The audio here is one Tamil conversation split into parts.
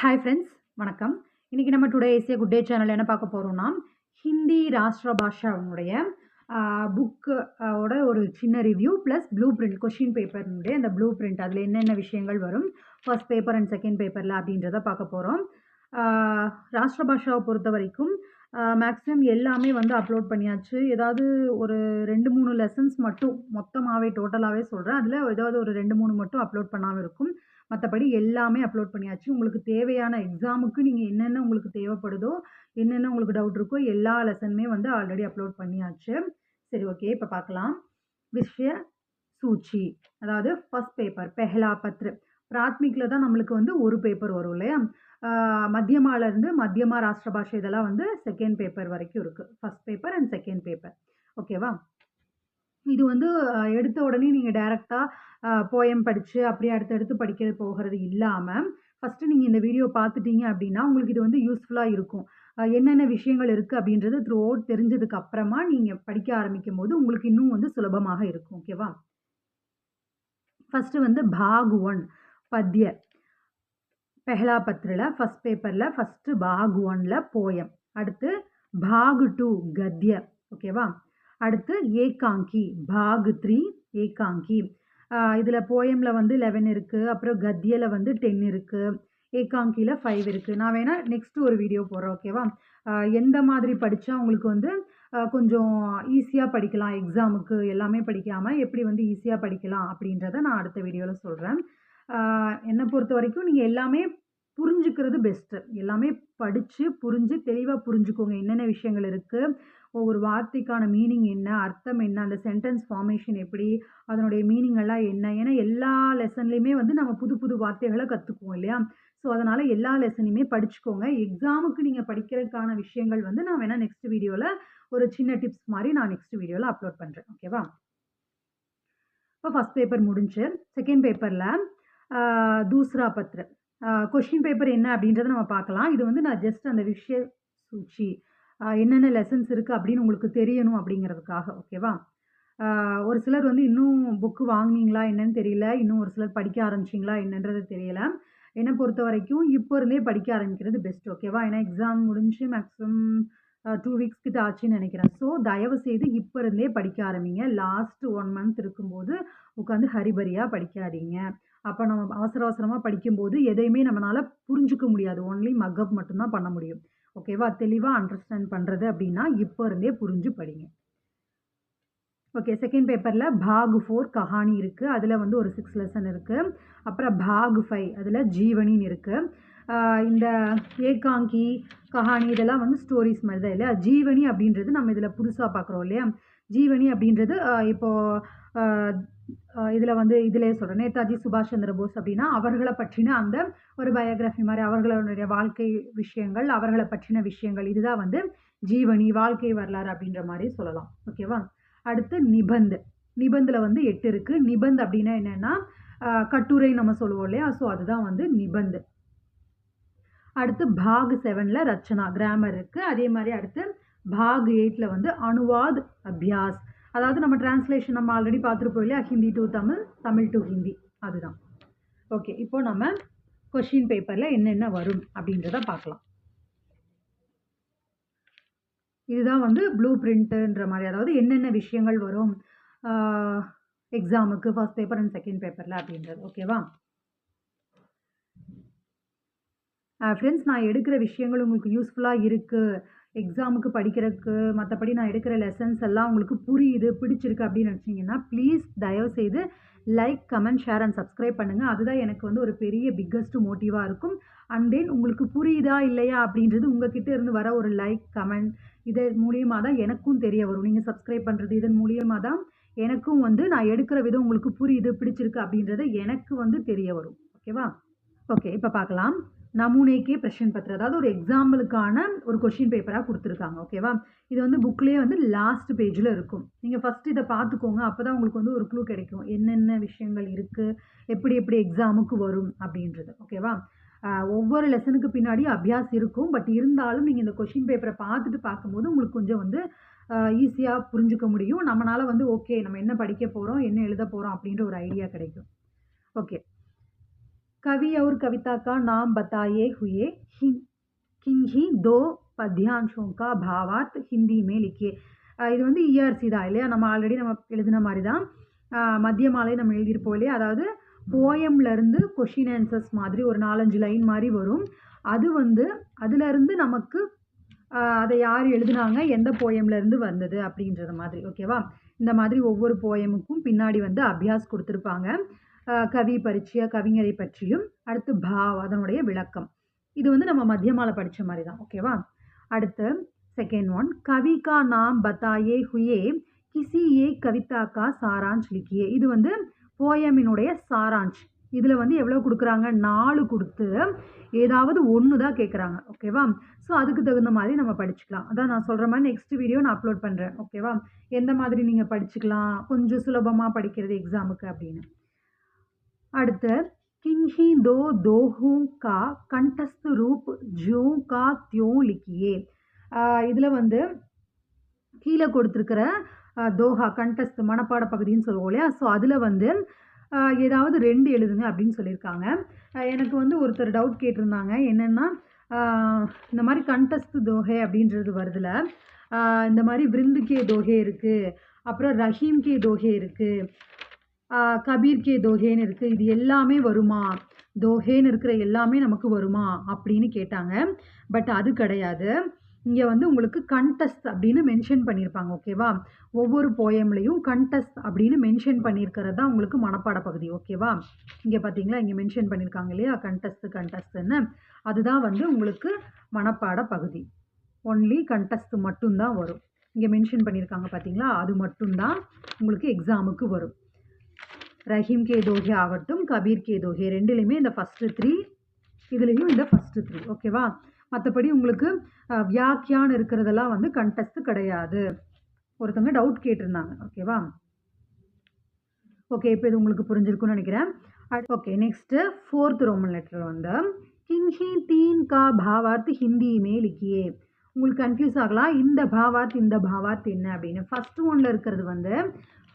ஹாய் ஃப்ரெண்ட்ஸ் வணக்கம். இன்றைக்கி நம்ம டுடே ஏசிய குட் டே சேனல் என்ன பார்க்க போகிறோம்னா ஹிந்தி ராஷ்டிர பாஷாவுடைய புக்கு ஓட ஒரு சின்ன review plus blue print question பேப்பர்னுடைய அந்த ப்ளூ பிரிண்ட் அதில் என்னென்ன விஷயங்கள் வரும்? ஃபர்ஸ்ட் பேப்பர் அண்ட் செகண்ட் பேப்பரில் அப்படின்றத பார்க்க போகிறோம் ராஷ்டிர பாஷாவை பொறுத்த வரைக்கும் மேக்ஸிமம் எல்லாமே வந்து அப்லோட் பண்ணியாச்சு. ஏதாவது ஒரு ரெண்டு மூணு லெசன்ஸ் மட்டும் மொத்தமாகவே டோட்டலாகவே சொல்கிறேன் அதில் ஏதாவது ஒரு ரெண்டு மூணு மட்டும் அப்லோட் பண்ணாமல் இருக்கும். மற்றபடி எல்லாமே அப்லோட் பண்ணியாச்சு. உங்களுக்கு தேவையான எக்ஸாமுக்கு நீங்கள் என்னென்ன உங்களுக்கு தேவைப்படுதோ என்னென்ன உங்களுக்கு டவுட் இருக்கோ எல்லா லெசனுமே வந்து ஆல்ரெடி அப்லோட் பண்ணியாச்சு. சரி ஓகே இப்போ பார்க்கலாம் விஷய சூச்சி அதாவது ஃபஸ்ட் பேப்பர் பெஹலா பத்ரு. பிராத்மிக்கில் தான் நம்மளுக்கு வந்து ஒரு பேப்பர் வரும் இல்லையா? மத்தியமாலேருந்து மத்தியமா ராஷ்டிர பாஷை இதெல்லாம் வந்து செகண்ட் பேப்பர் வரைக்கும் இருக்குது first paper and second paper ஓகேவா இது வந்து எடுத்த உடனே நீங்கள் டைரெக்டாக போயம் படித்து அப்படியே அடுத்தடுத்து படிக்கிறது போகிறது இல்லாமல் ஃபஸ்ட்டு நீங்கள் இந்த வீடியோ பார்த்துட்டீங்க அப்படின்னா உங்களுக்கு இது வந்து யூஸ்ஃபுல்லாக இருக்கும். என்னென்ன விஷயங்கள் இருக்குது அப்படின்றது த்ரூ அவுட் தெரிஞ்சதுக்கு அப்புறமா நீங்கள் படிக்க ஆரம்பிக்கும் போது உங்களுக்கு இன்னும் வந்து சுலபமாக இருக்கும். ஓகேவா ஃபஸ்ட்டு வந்து பாக் ஒன் பத்ய பெஹலா பத்ரில் ஃபஸ்ட் பேப்பரில் ஃபஸ்ட்டு பாக் ஒனில் போயம் அடுத்து பாகு டூ கத்ய ஓகேவா அடுத்து ஏகாங்கி பாக் த்ரீ ஏகாங்கி இதில் போயமில் வந்து லெவன் இருக்குது அப்புறம் கத்தியில் வந்து டென் இருக்குது ஏகாங்கியில் ஃபைவ் இருக்குது நான் வேணால் நெக்ஸ்ட்டு ஒரு வீடியோ போடுறேன் ஓகேவா எந்த மாதிரி படித்தா உங்களுக்கு வந்து கொஞ்சம் ஈஸியாக படிக்கலாம் எக்ஸாமுக்கு எல்லாமே படிக்காமல் எப்படி வந்து ஈஸியாக படிக்கலாம் அப்படின்றத நான் அடுத்த வீடியோவில் சொல்கிறேன் என்னை பொறுத்த வரைக்கும் நீங்கள் எல்லாமே புரிஞ்சுக்கிறது பெஸ்ட்டு எல்லாமே படித்து புரிஞ்சு தெளிவாக புரிஞ்சுக்கோங்க என்னென்ன விஷயங்கள் இருக்குது ஒவ்வொரு வார்த்தைக்கான மீனிங் என்ன அர்த்தம் என்ன அந்த சென்டென்ஸ் ஃபார்மேஷன் எப்படி அதனுடைய மீனிங் எல்லாம் என்ன ஏன்னா எல்லா லெசன்லேயுமே வந்து நம்ம புது புது வார்த்தைகளை கற்றுக்குவோம் இல்லையா? ஸோ அதனால் எல்லா லெசனையுமே படிச்சுக்கோங்க. எக்ஸாமுக்கு நீங்கள் படிக்கிறதுக்கான விஷயங்கள் வந்து நான் வேணால் நெக்ஸ்ட் வீடியோவில் ஒரு சின்ன டிப்ஸ் மாதிரி நான் நெக்ஸ்ட் வீடியோவில் அப்லோட் பண்ணுறேன் ஓகேவா இப்போ ஃபஸ்ட் பேப்பர் முடிஞ்சு செகண்ட் பேப்பரில் தூஸ்ரா பத்ர. கொஷின் பேப்பர் என்ன அப்படின்றத நம்ம பார்க்கலாம். இது வந்து நான் ஜஸ்ட் அந்த விஷய சூச்சி என்னென்ன லெசன்ஸ் இருக்குது அப்படின்னு உங்களுக்கு தெரியணும் அப்படிங்கிறதுக்காக ஓகேவா ஒரு சிலர் வந்து இன்னும் புக்கு வாங்கினீங்களா என்னன்னு தெரியல இன்னும் ஒரு சிலர் படிக்க ஆரம்பிச்சிங்களா என்னன்றது தெரியல. என்னை பொறுத்த வரைக்கும் இப்போ இருந்தே படிக்க ஆரம்பிக்கிறது பெஸ்ட் ஓகேவா ஏன்னா எக்ஸாம் முடிஞ்சு மேக்ஸிமம் டூ வீக்ஸ் கிட்ட ஆச்சுன்னு நினைக்கிறேன். ஸோ தயவு செய்து இப்போ இருந்தே படிக்க ஆரம்பிங்க. லாஸ்ட் ஒன் மந்த் இருக்கும்போது உட்காந்து ஹரிபரியாக படிக்காதீங்க. அப்போ நம்ம அவசர அவசரமாக படிக்கும்போது எதையுமே நம்மளால் புரிஞ்சுக்க முடியாது. ஒன்லி மக்கப் மட்டும்தான் பண்ண முடியும். ஓகேவா? தெளிவாக அண்டர்ஸ்டாண்ட் பண்ணுறது அப்படின்னா இப்போ இருந்தே புரிஞ்சு படிங்க. ஓகே செகண்ட் பேப்பரில் பாக் ஃபோர் கஹானி இருக்குது அதில் வந்து ஒரு சிக்ஸ் லெசன் இருக்குது அப்புறம் பாக் ஃபைவ் அதில் ஜீவனின்னு இருக்குது இந்த ஏகாங்கி கஹானி இதெல்லாம் வந்து ஸ்டோரிஸ் மாதிரி தான் இல்லையா? ஜீவனி அப்படின்றது நம்ம இதில் புதுசாக பார்க்குறோம் இல்லையா? ஜீவனி அப்படின்றது இப்போது இதில் வந்து இதிலே சொல்கிறேன் நேதாஜி சுபாஷ் சந்திர போஸ் அப்படின்னா அவர்களை பற்றின அந்த ஒரு பயோகிராஃபி மாதிரி அவர்களுடைய வாழ்க்கை விஷயங்கள் அவர்களை பற்றின விஷயங்கள் இதுதான் வந்து ஜீவனி வாழ்க்கை வரலாறு அப்படின்ற மாதிரி சொல்லலாம். ஓகேவா அடுத்து நிபந்த். நிபந்தில் வந்து எட்டு இருக்குது நிபந்த் அப்படின்னா என்னென்னா கட்டுரை நம்ம சொல்லுவோம் இல்லையா? ஸோ அதுதான் வந்து நிபந்த். அடுத்து பாக் செவனில் ரச்சனா கிராமர் இருக்குது அதே மாதிரி அடுத்து பாக் எயிட்டில் வந்து அனுவாத் அபியாஸ். அதாவது நம்ம டிரான்ஸ்லேஷன் நம்ம ஆல்ரெடி பார்த்துருப்போம் இல்லையா? Hindi to Tamil Tamil to Hindi. அதுதான். ஓகே இப்போ நம்ம கொஷின் பேப்பரில் என்னென்ன வரும் அப்படின்றத பார்க்கலாம். இதுதான் வந்து ப்ளூ பிரிண்ட்டுன்ற மாதிரி. அதாவது என்னென்ன விஷயங்கள் வரும்? எக்ஸாமுக்கு ஃபர்ஸ்ட் பேப்பர் அண்ட் செகண்ட் பேப்பரில் அப்படின்றது. ஓகேவா ஃப்ரெண்ட்ஸ் நான் எடுக்கிற விஷயங்கள் உங்களுக்கு யூஸ்ஃபுல்லாக இருக்குது எக்ஸாமுக்கு படிக்கிறதுக்கு மற்றபடி நான் எடுக்கிற லெசன்ஸ் எல்லாம் உங்களுக்கு புரியுது பிடிச்சிருக்கு அப்படின்னு நினச்சிங்கன்னா ப்ளீஸ் தயவுசெய்து like comment share and subscribe பண்ணுங்கள் அதுதான் எனக்கு வந்து ஒரு பெரிய பிக்கஸ்ட் மோட்டிவாக இருக்கும். அண்ட் தென் உங்களுக்கு புரியுதா இல்லையா அப்படின்றது உங்ககிட்ட இருந்து வர ஒரு லைக் கமெண்ட் இதன் மூலியமாக தான் எனக்கும் தெரிய வரும். நீங்கள் சப்ஸ்கிரைப் பண்ணுறது இதன் மூலியமாக தான் எனக்கும் வந்து நான் எடுக்கிற விதம் உங்களுக்கு புரியுது பிடிச்சிருக்கு அப்படின்றது எனக்கு வந்து தெரிய வரும். ஓகேவா ஓகே இப்போ பார்க்கலாம். நமூனேக்கே பிரஷன் பத்திரம் அதாவது ஒரு எக்ஸாம்பிளுக்கான ஒரு கொஷின் பேப்பராக கொடுத்துருக்காங்க ஓகேவா இது வந்து புக்லேயே வந்து லாஸ்ட் பேஜில் இருக்கும். நீங்கள் ஃபஸ்ட்டு இதை பார்த்துக்கோங்க அப்போ தான் உங்களுக்கு வந்து ஒரு க்ளூ கிடைக்கும். என்னென்ன விஷயங்கள் இருக்குது எப்படி எப்படி எக்ஸாமுக்கு வரும்? அப்படின்றது ஓகேவா ஒவ்வொரு லெசனுக்கு பின்னாடி அபியாஸ் இருக்கும். பட் இருந்தாலும் நீங்கள் இந்த கொஷின் பேப்பரை பார்த்துட்டு பார்க்கும்போது உங்களுக்கு கொஞ்சம் வந்து ஈஸியாக புரிஞ்சுக்க முடியும். நம்மளால் வந்து ஓகே நம்ம என்ன படிக்க போகிறோம் என்ன எழுத போகிறோம் அப்படின்ற ஒரு ஐடியா கிடைக்கும். ஓகே कवि और कविता का नाम बताए हुए हिं- किन्हीं दो पद्यांशों का भावार्थ हिंदी में लिखिए அஹ் இது வந்து இஆர்சி தான் இல்லையா நம்ம ஆல்ரெடி நம்ம எழுதின மாதிரி தான் அஹ் மத்திய மாலை நம்ம எழுதியிருப்போம் இல்லையா அதாவது போயம்லேருந்து கொஷின் ஆன்சர்ஸ் மாதிரி ஒரு நாலஞ்சு லைன் மாதிரி வரும் அது வந்து அதுலேருந்து நமக்கு அஹ் அதை யார் எழுதுனாங்க எந்த போயம்லேருந்து வந்தது அப்படின்றது மாதிரி ஓகேவா இந்த மாதிரி ஒவ்வொரு போயமுக்கும் பின்னாடி வந்து அபியாஸ் கொடுத்துருப்பாங்க அஹ் கவி பரிச்சய கவிஞரை பற்றியும் அடுத்து பாவ் அதனுடைய விளக்கம். இது வந்து நம்ம மத்தியமால படித்த மாதிரி தான் ஓகேவா அடுத்து செகண்ட் ஒன் கவி கா நாம் பத்தாயே ஹுயே கிசி ஏ கவிதா கா சாராஞ்ச் லிக்கியே இது வந்து போயமினுடைய சாராஞ்ச். இதில் வந்து எவ்வளோ கொடுக்குறாங்க? நாலு கொடுத்து ஏதாவது ஒன்று தான் கேட்குறாங்க ஓகேவா ஸோ அதுக்கு தகுந்த மாதிரி நம்ம படிச்சுக்கலாம். அதான் நான் சொல்கிற மாதிரி நெக்ஸ்ட் வீடியோ நான் அப்லோட் பண்ணுறேன் ஓகேவா எந்த மாதிரி நீங்கள் படிச்சுக்கலாம்? கொஞ்சம் சுலபமாக படிக்கிறது எக்ஸாமுக்கு அப்படின்னு. அடுத்து கிங்ஹி தோ தோஹூங் கா கண்டஸ்து ரூப் ஜூ கா தியோ லிக்கியே. இதில் வந்து கீழே கொடுத்துருக்கிற தோஹா கண்டஸ்து மனப்பாட பகுதின்னு சொல்லுவோம் இல்லையா? ஸோ அதில் வந்து ஏதாவது ரெண்டு எழுதுங்க அப்படின்னு சொல்லியிருக்காங்க. எனக்கு வந்து ஒருத்தர் டவுட் கேட்டிருந்தாங்க. என்னென்னா இந்த மாதிரி கண்டஸ்து தோஹே அப்படின்றது வருதுல. இந்த மாதிரி விருந்துக்கே தோஹே இருக்குது அப்புறம் ரஹீம்கே தோஹே இருக்குது கபீர் கே தோஹேன்னு இருக்குது இது எல்லாமே வருமா? தோஹேன்னு இருக்கிற எல்லாமே நமக்கு வருமா? அப்படின்னு கேட்டாங்க. பட் அது கிடையாது. இங்கே வந்து உங்களுக்கு கண்டஸ்ட் அப்படின்னு மென்ஷன் பண்ணியிருப்பாங்க ஓகேவா ஒவ்வொரு போயம்லையும் கண்டஸ்ட் அப்படின்னு மென்ஷன் பண்ணியிருக்கிறது தான் உங்களுக்கு மனப்பாட பகுதி ஓகேவா இங்கே பார்த்தீங்களா? இங்கே மென்ஷன் பண்ணியிருக்காங்க இல்லையா? கண்டஸ்ட் கண்டஸ்ட்னு அதுதான் வந்து உங்களுக்கு மனப்பாட பகுதி. ஒன்லி கண்டஸ்ட் மட்டும்தான் வரும். இங்கே மென்ஷன் பண்ணியிருக்காங்க பார்த்தீங்களா? அது மட்டும்தான் உங்களுக்கு எக்ஸாமுக்கு வரும். ரஹீம் கே தோஹே ஆகட்டும் கபீர் கே தோஹே ரெண்டுலேயுமே இந்த ஃபஸ்ட்டு த்ரீ இதுலேயும் இந்த ஃபஸ்ட்டு த்ரீ ஓகேவா மற்றபடி உங்களுக்கு வியாக்கியான் இருக்கிறதெல்லாம் வந்து கண்டஸ்ட் கிடையாது. ஒருத்தவங்க டவுட் கேட்டிருந்தாங்க ஓகேவா ஓகே இப்போ இது உங்களுக்கு புரிஞ்சிருக்கும்னு நினைக்கிறேன். Okay next fourth Roman letter வந்து கிங்ஹி தீன் கா பாவார்த் ஹிந்தியுமே லிக்கியே. உங்களுக்கு கன்ஃபியூஸ் ஆகலாம். இந்த பாவார்த் இந்த பாவார்த் என்ன அப்படின்னு. ஃபஸ்ட்டு ஒன்ல இருக்கிறது வந்து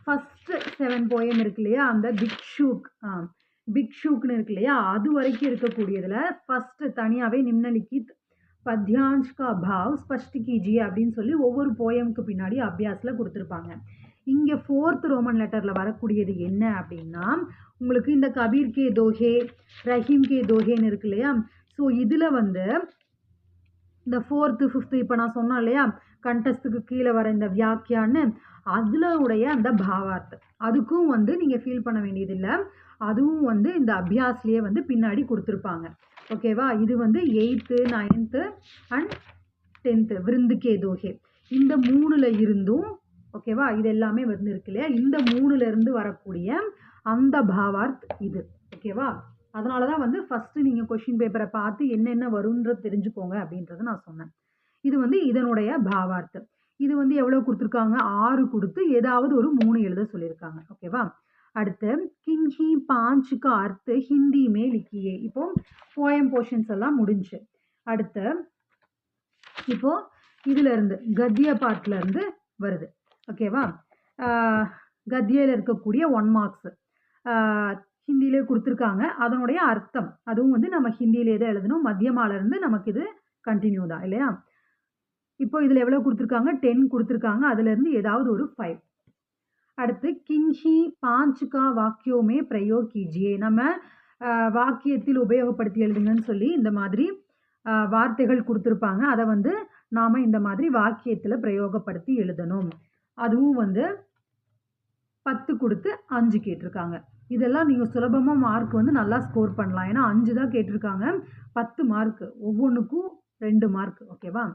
ஃபஸ்ட்டு செவன் போயம் இருக்கு இல்லையா? அந்த பிக்ஷூக் பிக்ஷூக்னு இருக்கு இல்லையா? அது வரைக்கும் இருக்கக்கூடியதில் ஃபஸ்ட்டு தனியாகவே நிம்னலிக்கித் பத்யான்ஷ் கா பாவ் ஸ்பஷ்ட் கீஜி அப்படின்னு சொல்லி ஒவ்வொரு போயமுக்கு பின்னாடி அபியாஸில் கொடுத்துருப்பாங்க. இங்கே ஃபோர்த் ரோமன் லெட்டரில் வரக்கூடியது என்ன அப்படின்னா உங்களுக்கு இந்த கபீர் கே தோஹே ரஹீம் கே தோஹேன்னு இருக்கு இல்லையா? ஸோ இதில் வந்து இந்த ஃபோர்த்து ஃபிஃப்த்து இப்போ நான் சொன்னேன் இல்லையா? கண்டஸ்துக்கு கீழே வர இந்த வியாக்கியான்னு அதில் உடைய அந்த பாவார்த்தம். அதுக்கும் வந்து நீங்கள் ஃபீல் பண்ண வேண்டியதில்லை. அதுவும் வந்து இந்த அபியாஸ்லேயே வந்து பின்னாடி கொடுத்துருப்பாங்க. ஓகேவா இது வந்து எயித்து நைன்த்து அண்ட் டென்த்து விருந்துக்கே தோகே இந்த மூணில் இருந்தும் ஓகேவா இது எல்லாமே வந்து இருக்கு இல்லையா? இந்த மூணுல இருந்து வரக்கூடிய அந்த பாவார்த் இது. ஓகேவா அதனால தான் வந்து ஃபஸ்ட்டு நீங்கள் கொஷின் பேப்பரை பார்த்து என்னென்ன வரும்ன்றது தெரிஞ்சுக்கோங்க அப்படின்றத நான் சொன்னேன். இது வந்து இதனுடைய பாவார்த்தம். இது வந்து எவ்வளோ கொடுத்துருக்காங்க? ஆறு கொடுத்து ஏதாவது ஒரு மூணு எழுத சொல்லியிருக்காங்க. ஓகேவா அடுத்து கின்ஹி பாஞ்சுக்கு அர்த்து ஹிந்தி மே லிக்கியே இப்போ போயம் போர்ஷன்ஸ் எல்லாம் முடிஞ்சு. அடுத்து இப்போ இதுல இருந்து கத்திய பாட்டுல இருந்து வருது ஓகேவா ஆஹ் கத்தியில இருக்கக்கூடிய ஒன் மார்க்ஸ் ஹிந்தியிலே கொடுத்துருக்காங்க. அதனுடைய அர்த்தம். அதுவும் வந்து நம்ம ஹிந்தியிலே தான் எழுதணும். மத்தியமால இருந்து நமக்கு இது கண்டினியூ தான் இல்லையா? இப்போ இதில் எவ்வளோ கொடுத்துருக்காங்க? டென் கொடுத்துருக்காங்க. அதுலேருந்து ஏதாவது ஒரு ஃபைவ் அடுத்து கிஞ்சி பாஞ்சுக்கா வாக்கியோமே பிரயோக் கீஜியே. நம்ம வாக்கியத்தில் உபயோகப்படுத்தி எழுதுங்கன்னு சொல்லி இந்த மாதிரி வார்த்தைகள் கொடுத்துருப்பாங்க. அதை வந்து நாம் இந்த மாதிரி வாக்கியத்தில் பிரயோகப்படுத்தி எழுதணும். அதுவும் வந்து பத்து கொடுத்து அஞ்சு கேட்டிருக்காங்க. இதெல்லாம் நீங்கள் சுலபமாக மார்க் வந்து நல்லா ஸ்கோர் பண்ணலாம். ஏன்னா அஞ்சு தான் கேட்டிருக்காங்க. பத்து மார்க் ஒவ்வொன்றுக்கும் ரெண்டு மார்க் ஓகேவா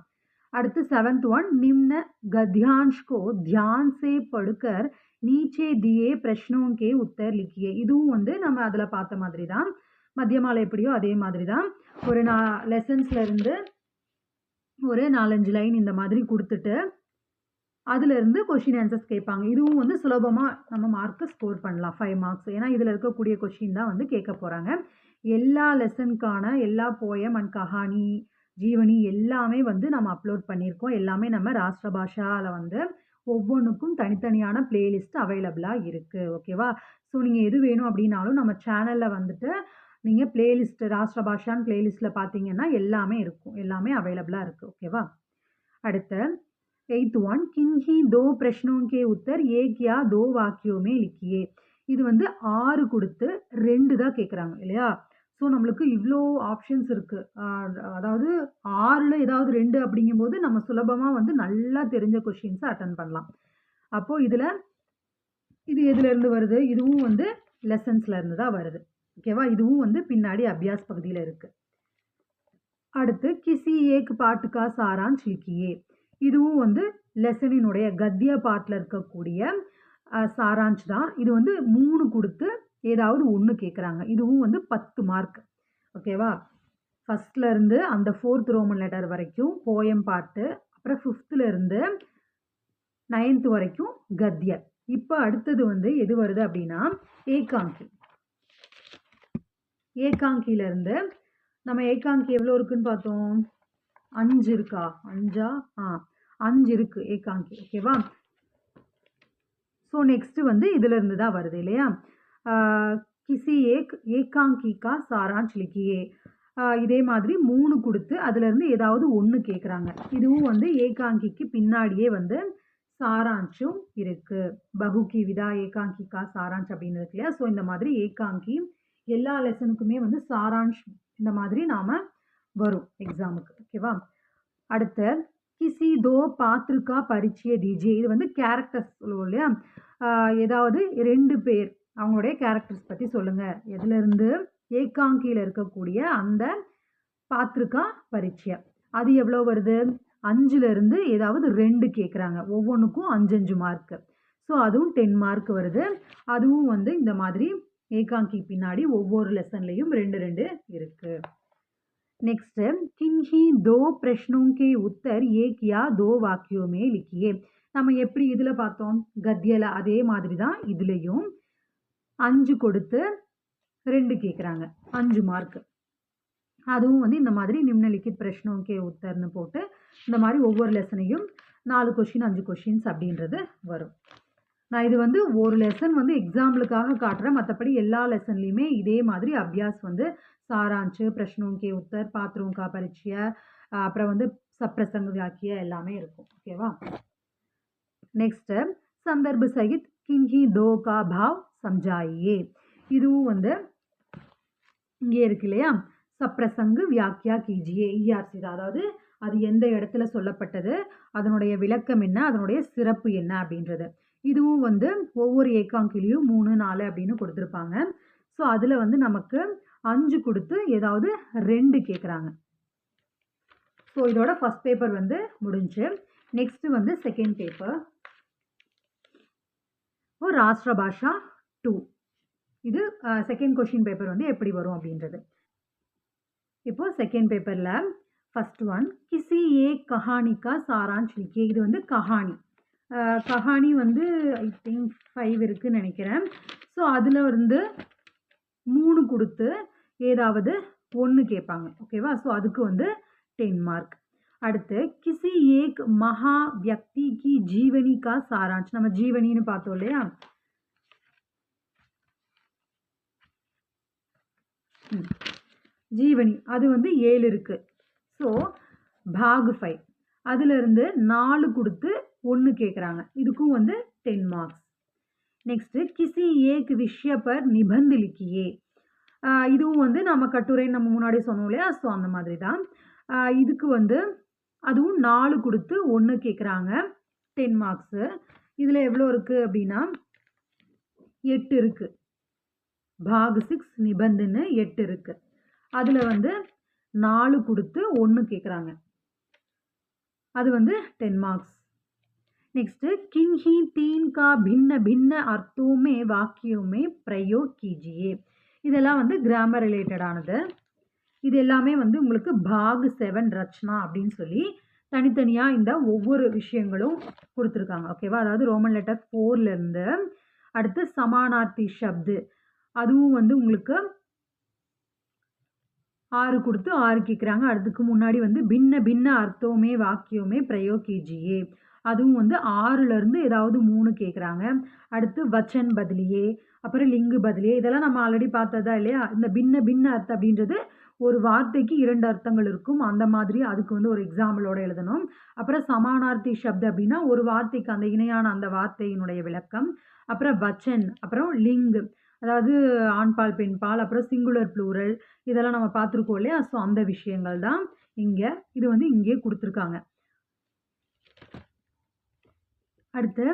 அடுத்து செவன்த் ஒன் निम्न गद्यांश को ध्यान से पढ़कर नीचे दिए प्रश्नों के उत्तर लिखिए இதுவும் வந்து நம்ம அதில் பார்த்த மாதிரி தான் மத்தியமாலை எப்படியோ அதே மாதிரி தான் ஒரு நா லெசன்ஸில் இருந்து ஒரு நாலஞ்சு லைன் இந்த மாதிரி கொடுத்துட்டு அதுலேருந்து கொஷின் ஆன்சர்ஸ் கேட்பாங்க இதுவும் வந்து சுலபமாக நம்ம மார்க்கு ஸ்கோர் பண்ணலாம் ஃபைவ் மார்க்ஸ் ஏன்னா இதில் இருக்கக்கூடிய கொஷின் தான் வந்து கேட்க போகிறாங்க எல்லா லெசனுக்கான எல்லா போயம் அண்ட் கஹானி ஜீவனி எல்லாமே வந்து நம்ம அப்லோட் பண்ணியிருக்கோம். எல்லாமே நம்ம ராஷ்டிர பாஷாவில் வந்து ஒவ்வொன்றுக்கும் தனித்தனியான பிளேலிஸ்ட் அவைலபிளாக இருக்குது ஓகேவா ஸோ நீங்கள் எது வேணும் அப்படின்னாலும் நம்ம சேனலில் வந்துட்டு நீங்கள் பிளேலிஸ்ட் ராஷ்டிர பாஷான்னு பிளேலிஸ்ட்டில் பார்த்தீங்கன்னா எல்லாமே இருக்கும். எல்லாமே அவைலபிளாக இருக்குது ஓகேவா அடுத்து எயித் ஒன் கிங்ஹி தோ பிரஷ்னோங்கே உத்தர் ஏக்யா தோ வாக்கியோமே லிக்கியே. இது வந்து ஆறு கொடுத்து ரெண்டு தான் கேட்குறாங்க இல்லையா? ஸோ நம்மளுக்கு இவ்வளோ ஆப்ஷன்ஸ் இருக்குது அதாவது ஆறில் ஏதாவது ரெண்டு அப்படிங்கும்போது நம்ம சுலபமாக வந்து நல்லா தெரிஞ்ச கொஷின்ஸை அட்டன் பண்ணலாம். அப்போது இதில் இது எதுலேருந்து வருது? இதுவும் வந்து லெசன்ஸ்ல இருந்து தான் வருது. ஓகேவா இதுவும் வந்து பின்னாடி அபியாஸ் பகுதியில் இருக்குது அடுத்து கிசி ஏக் பாட்டுக்கா சாரான் சிலிக்கியே இதுவும் வந்து லெசனினுடைய கத்திய பாட்டில் இருக்கக்கூடிய சாராஞ்ச் தான். இது வந்து மூணு கொடுத்து ஏதாவது ஒன்று கேட்குறாங்க இதுவும் வந்து பத்து மார்க் ஓகேவா ஃபஸ்ட்லேருந்து அந்த ஃபோர்த் ரோமன் லெட்டர் வரைக்கும் போயம் பாட்டு அப்புறம் ஃபிஃப்த்துலேருந்து நைன்த் வரைக்கும் கத்திய இப்போ அடுத்தது வந்து எது வருது அப்படின்னா ஏகாங்கி. ஏகாங்கியிலேருந்து நம்ம ஏகாங்கி எவ்வளோ இருக்குன்னு பார்த்தோம்? அஞ்சு இருக்கா? அஞ்சா? ஆ அஞ்சு இருக்கு ஏகாங்கி. ஓகேவா ஸோ நெக்ஸ்ட் வந்து இதுல இருந்து தான் வருது இல்லையா? கிசி ஏக் ஏகாங்கி கா சாராஞ்ச் லிக்கியே இதே மாதிரி மூணு கொடுத்து அதுலேருந்து ஏதாவது ஒன்று கேட்குறாங்க இதுவும் வந்து ஏகாங்கிக்கு பின்னாடியே வந்து சாராஞ்சும் இருக்குது பகுகி விதா ஏகாங்கி கா சாராஞ்ச் அப்படின்னு இருக்கு இல்லையா? ஸோ இந்த மாதிரி ஏகாங்கி எல்லா லெசனுக்குமே வந்து சாராஞ்ச் இந்த மாதிரி நாம் வரும் எக்ஸாமுக்கு. ஓகேவா? அடுத்து கிசி தோ பாத்ருக்கா பரிச்சய டிஜே இது வந்து கேரக்டர்ஸ் சொல்லுவோம் இல்லையா? ஏதாவது ரெண்டு பேர். அவங்களுடைய கேரக்டர்ஸ் பற்றி சொல்லுங்கள் எதுலேருந்து ஏகாங்கியில் இருக்கக்கூடிய அந்த பாத்திருக்கா பரீட்சை அது எவ்வளோ வருது? அஞ்சுலேருந்து ஏதாவது ரெண்டு கேட்குறாங்க ஒவ்வொன்றுக்கும் அஞ்சஞ்சு மார்க்கு ஸோ அதுவும் டென் மார்க் வருது. அதுவும் வந்து இந்த மாதிரி ஏகாங்கி பின்னாடி ஒவ்வொரு லெசன்லேயும் ரெண்டு ரெண்டு இருக்குது நெக்ஸ்ட்டு கின்ஹி தோ பிரஷ்னோங்கே உத்தர் ஏக்கியா தோ வாக்கியோமே லிக்கியே. நம்ம எப்படி இதில் பார்த்தோம்? கத்தியில் அதே மாதிரி தான் இதுலேயும் அஞ்சு கொடுத்து ரெண்டு கேட்குறாங்க அஞ்சு மார்க்கு அதுவும் வந்து இந்த மாதிரி நிம்னலிக்கித் பிரஷ்னம் கே உத்தர்னு போட்டு இந்த மாதிரி ஒவ்வொரு லெசனையும் நாலு கொஷின் அஞ்சு கொஷின்ஸ் அப்படின்றது வரும். நான் இது வந்து ஒரு லெசன் வந்து எக்ஸாம்பிளுக்காக காட்டுறேன். மற்றபடி எல்லா லெசன்லேயுமே இதே மாதிரி அபியாஸ் வந்து சாராஞ்சு பிரஷ்னம் கே உத்தர் பாத்ரூங்கா பரீட்சைய அப்புறம் வந்து சப்ரசங்க வியாக்கிய எல்லாமே இருக்கும். ஓகேவா நெக்ஸ்ட்டு சந்தர்ப சகித் கின்ஹி தோ கா பாவ் சம்ஜாயே இதுவும் வந்து இங்கே இருக்கு இல்லையா? சப்ரசங்கு வியாக்கியா கிஜியே இஆர்சி தான். அதாவது அது எந்த இடத்துல சொல்லப்பட்டது? அதனுடைய விளக்கம் என்ன? அதனுடைய சிறப்பு என்ன அப்படின்றது. இதுவும் வந்து ஒவ்வொரு ஏக்காங்கிலையும் மூணு நாலு அப்படின்னு கொடுத்துருப்பாங்க. ஸோ அதில் வந்து நமக்கு அஞ்சு கொடுத்து ஏதாவது ரெண்டு கேட்குறாங்க ஸோ இதோட ஃபஸ்ட் பேப்பர் வந்து முடிஞ்சு நெக்ஸ்ட்டு வந்து செகண்ட் பேப்பர் ஓ ராஷ்டிர பாஷா டூ இது செகண்ட் கொஷின் பேப்பர் வந்து எப்படி வரும் அப்படின்றது. இப்போது செகண்ட் பேப்பரில் ஃபஸ்ட் ஒன் கிசி ஏ கஹானிக்கா சாராஞ்ச் லிக்கிய இது வந்து கஹானி. கஹானி வந்து ஐ திங்க் ஃபைவ் இருக்குன்னு நினைக்கிறேன். ஸோ அதில் இருந்து மூணு கொடுத்து ஏதாவது ஒன்று கேட்பாங்க. ஓகேவா ஸோ அதுக்கு வந்து டென் மார்க் அடுத்து கிசி ஏக் மகா வியக்தி கி ஜீவனி கா சாராஞ்ச் நம்ம ஜீவனின்னு பார்த்தோம் இல்லையா? ஜீவனி அது வந்து ஏழு இருக்கு. ஸோ பாகு ஃபைவ் அதிலிருந்து நாலு கொடுத்து ஒன்று கேட்குறாங்க இதுக்கும் வந்து டென் மார்க்ஸ் நெக்ஸ்ட்டு கிசி ஏக் விஷய பர் நிபந்த் லிக்கியே. இதுவும் வந்து நம்ம கட்டுரை நம்ம முன்னாடி சொன்னோம் இல்லையா? ஸோ அந்த மாதிரி தான் இதுக்கு வந்து அதுவும் நாலு கொடுத்து ஒன்று கேட்குறாங்க டென் மார்க்ஸு இதில் எவ்வளோ இருக்குது அப்படின்னா எட்டு இருக்குது பாகு சிக்ஸ் நிபந்தனை எட்டு இருக்கு. அதில் வந்து நாலு கொடுத்து ஒன்று கேட்குறாங்க அது வந்து டென் மார்க்ஸ் நெக்ஸ்ட்டு கின்ஹி தீன்கா பின்ன பின்ன அர்த்தோமே வாக்கியமே பிரயோ கீஜியே. இதெல்லாம் வந்து கிராமர் ரிலேட்டடானது இது எல்லாமே வந்து உங்களுக்கு பாக் செவன் ரச்சனா அப்படின்னு சொல்லி தனித்தனியாக இந்த ஒவ்வொரு விஷயங்களும் கொடுத்துருக்காங்க. ஓகேவா அதாவது ரோமன் லெட்டர் ஃபோர்லேருந்து அடுத்து சமானார்த்தி சப்து. அதுவும் வந்து உங்களுக்கு ஆறு கொடுத்து ஆறு கேட்குறாங்க அதுக்கு முன்னாடி வந்து பின்ன பின்ன அர்த்தமே வாக்கியமே பிரயோகிஜியே. அதுவும் வந்து ஆறுலேருந்து ஏதாவது மூணு கேட்குறாங்க அடுத்து வச்சன் பதிலியே அப்புறம் லிங்கு பதிலியே. இதெல்லாம் நம்ம ஆல்ரெடி பார்த்ததா இல்லையா? இந்த பின்ன பின்ன அர்த்தம் அப்படின்றது ஒரு வார்த்தைக்கு இரண்டு அர்த்தங்கள் இருக்கும். அந்த மாதிரி அதுக்கு வந்து ஒரு எக்ஸாம்பிளோட எழுதணும். அப்புறம் சமானார்த்தி சப்த அப்படின்னா ஒரு வார்த்தைக்கு அந்த இணையான அந்த வார்த்தையினுடைய விளக்கம். அப்புறம் வச்சன் அப்புறம் லிங்கு. அதாவது ஆண்பால் பெண்பால் அப்புறம் சிங்குலர் ப்ளூரல் இதெல்லாம் நம்ம பார்த்துருக்கோம் இல்லையா? ஸோ அந்த விஷயங்கள் தான் இங்கே இது வந்து இங்கே கொடுத்துருக்காங்க. அடுத்து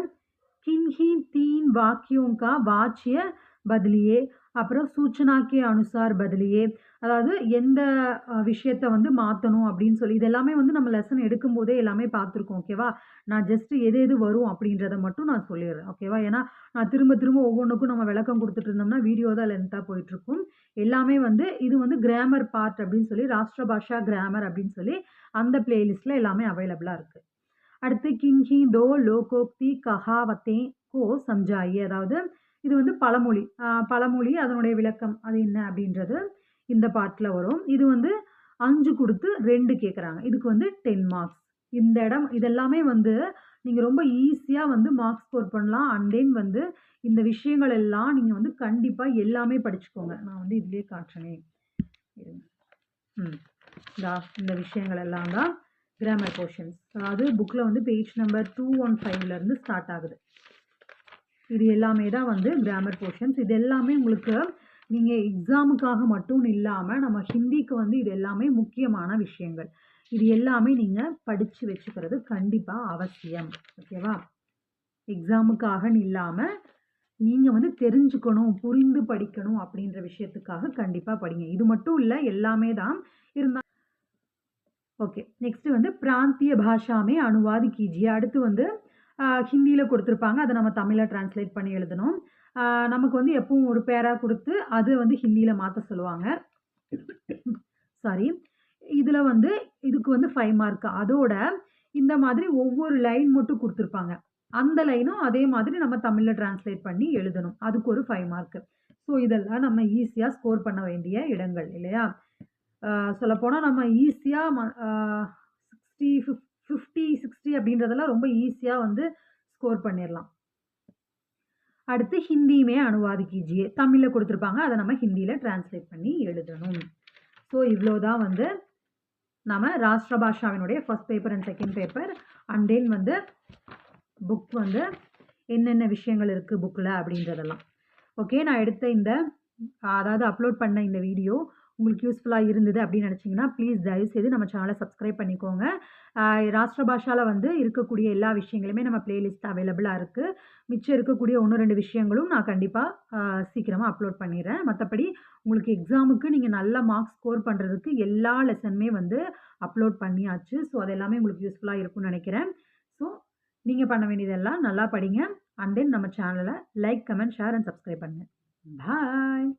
கின்ஹி தீன் வாக்கியோங்கா வாச்சிய பதிலியே அப்புறம் சூச்சனா கே அனுசார் பதிலியே. அதாவது எந்த விஷயத்தை விஷயத்த வந்து மாற்றணும் அப்படின்னு சொல்லி இது எல்லாமே வந்து நம்ம லெசன் எடுக்கும்போதே எல்லாமே பார்த்துருக்கோம் ஓகேவா நான் ஜஸ்ட் எது எது வரும் அப்படின்றத மட்டும் நான் சொல்லிடுறேன் ஓகேவா ஏன்னா நான் திரும்ப திரும்ப ஒவ்வொன்றுக்கும் நம்ம விளக்கம் கொடுத்துட்டு இருந்தோம்னா வீடியோ தான் லென்த்தாக போயிட்டுருக்கும். எல்லாமே வந்து இது வந்து கிராமர் பார்ட் அப்படின்னு சொல்லி ராஷ்டிர பாஷா கிராமர் அப்படின்னு சொல்லி அந்த பிளேலிஸ்ட்டில் எல்லாமே அவைலபிளாக இருக்குது அடுத்து கின்ஹி தோ லோகோக்தி கஹாவத்தே கோ சம்ஜாயி. அதாவது இது வந்து பழமொழி. பழமொழி அதனுடைய விளக்கம் அது என்ன அப்படின்றது இந்த பாட்டில் வரும். இது வந்து அஞ்சு கொடுத்து ரெண்டு கேட்குறாங்க இதுக்கு வந்து டென் மார்க்ஸ் இந்த இடம் இதெல்லாமே வந்து நீங்கள் ரொம்ப ஈஸியாக வந்து மார்க்ஸ் ஸ்கோர் பண்ணலாம். அண்ட் தென் வந்து இந்த விஷயங்கள் எல்லாம் நீங்கள் வந்து கண்டிப்பாக எல்லாமே படிச்சுக்கோங்க. நான் வந்து இதுலேயே காட்டுறேன். ம். இதா இந்த விஷயங்கள் எல்லாம் தான் கிராமர் போர்ஷன்ஸ் அதாவது புக்கில் வந்து பேஜ் நம்பர் டூ ஒன் ஃபைவ்லேருந்து ஸ்டார்ட் ஆகுது. இது எல்லாமே தான் வந்து கிராமர் போர்ஷன்ஸ் இது எல்லாமே உங்களுக்கு நீங்கள் எக்ஸாமுக்காக மட்டும் இல்லாமல் நம்ம ஹிந்திக்கு வந்து இது எல்லாமே முக்கியமான விஷயங்கள். இது எல்லாமே நீங்கள் படித்து வச்சுக்கிறது கண்டிப்பாக அவசியம். ஓகேவா எக்ஸாமுக்காகன்னு இல்லாமல் நீங்கள் வந்து தெரிஞ்சுக்கணும் புரிந்து படிக்கணும் அப்படின்ற விஷயத்துக்காக கண்டிப்பாக படிங்க. இது மட்டும் இல்லை எல்லாமே தான் இருந்தால் ஓகே நெக்ஸ்ட் வந்து பிராந்திய பாஷாமே அனுவாதி கீஜியே அடுத்து வந்து ஹிந்தியில் கொடுத்துருப்பாங்க. அதை நம்ம தமிழில் டிரான்ஸ்லேட் பண்ணி எழுதணும். நமக்கு வந்து எப்பவும் ஒரு பேராக கொடுத்து அது வந்து ஹிந்தியில் மாற்ற சொல்லுவாங்க. சாரி. இதில் வந்து இதுக்கு வந்து ஃபைவ் மார்க் அதோட இந்த மாதிரி ஒவ்வொரு லைன் மட்டும் கொடுத்துருப்பாங்க. அந்த லைனும் அதே மாதிரி நம்ம தமிழில் டிரான்ஸ்லேட் பண்ணி எழுதணும். அதுக்கு ஒரு ஃபைவ் மார்க்கு ஸோ இதெல்லாம் நம்ம ஈஸியாக ஸ்கோர் பண்ண வேண்டிய இடங்கள் இல்லையா? சொல்லப்போனால் நம்ம ஈஸியாக சிக்ஸ்டி ஃபிஃப்த் ஃபிஃப்டி சிக்ஸ்டி அப்படின்றதெல்லாம் ரொம்ப ஈஸியாக வந்து ஸ்கோர் பண்ணிடலாம் அடுத்து ஹிந்தியுமே அனுவாதி கீஜியே தமிழில் கொடுத்துருப்பாங்க. அதை நம்ம ஹிந்தியில் டிரான்ஸ்லேட் பண்ணி எழுதணும். ஸோ இவ்வளோ தான் வந்து நம்ம Rashtra பாஷாவினுடைய first paper and second paper and then வந்து புக் வந்து என்னென்ன விஷயங்கள் இருக்குது புக்கில் அப்படின்றதெல்லாம். ஓகே நான் எடுத்த இந்த அதாவது அப்லோட் பண்ண இந்த வீடியோ உங்களுக்கு யூஸ்ஃபுல்லாக இருந்தது அப்படின்னு நினச்சிங்கன்னா ப்ளீஸ் தயவுசெய்து நம்ம சேனலை சப்ஸ்கிரைப் பண்ணிக்கோங்க. ராஷ்டிர பாஷாவில் வந்து இருக்கக்கூடிய எல்லா விஷயங்களுமே நம்ம பிளேலிஸ்ட் அவைலபிளாக இருக்குது மிச்சம் இருக்கக்கூடிய ஒன்று ரெண்டு விஷயங்களும் நான் கண்டிப்பாக சீக்கிரமாக அப்லோட் பண்ணிடுறேன். மற்றபடி உங்களுக்கு எக்ஸாமுக்கு நீங்கள் நல்ல மார்க்ஸ் ஸ்கோர் பண்ணுறதுக்கு எல்லா லெசனுமே வந்து அப்லோட் பண்ணியாச்சு. ஸோ அது எல்லாமே உங்களுக்கு யூஸ்ஃபுல்லாக இருக்கும்னு நினைக்கிறேன். ஸோ நீங்கள் பண்ண வேண்டியதெல்லாம் நல்லா படிங்க. அண்ட் தென் நம்ம சேனலை like comment share and subscribe பண்ணுங்கள் பாய்